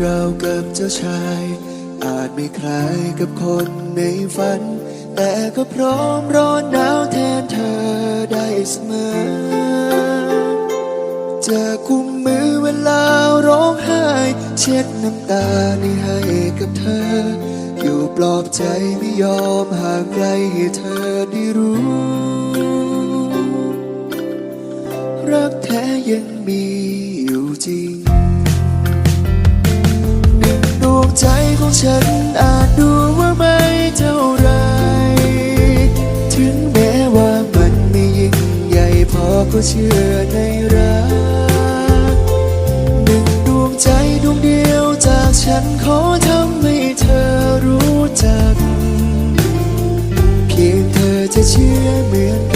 เรากับเจ้าชาย อาจไม่คล้ายกับคนในฝัน แต่ก็พร้อมร้อนหนาวแทนเธอได้เสมอ จะกุมมือเวลาร้องไห้ เช็ดน้ำตานี้ให้กับเธอ อยู่ปลอบใจไม่ยอมห่างไกลให้เธอได้รู้ รักแท้ยังมีอยู่จริง ของฉันอาจดูว่าไม่เท่าไร ถึงแม้ว่ามันไม่ยิ่งใหญ่พอก็เชื่อในรัก หนึ่งดวงใจดวงเดียวจากฉันขอทำให้เธอรู้จัก เพียงเธอจะเชื่อเหมือนกัน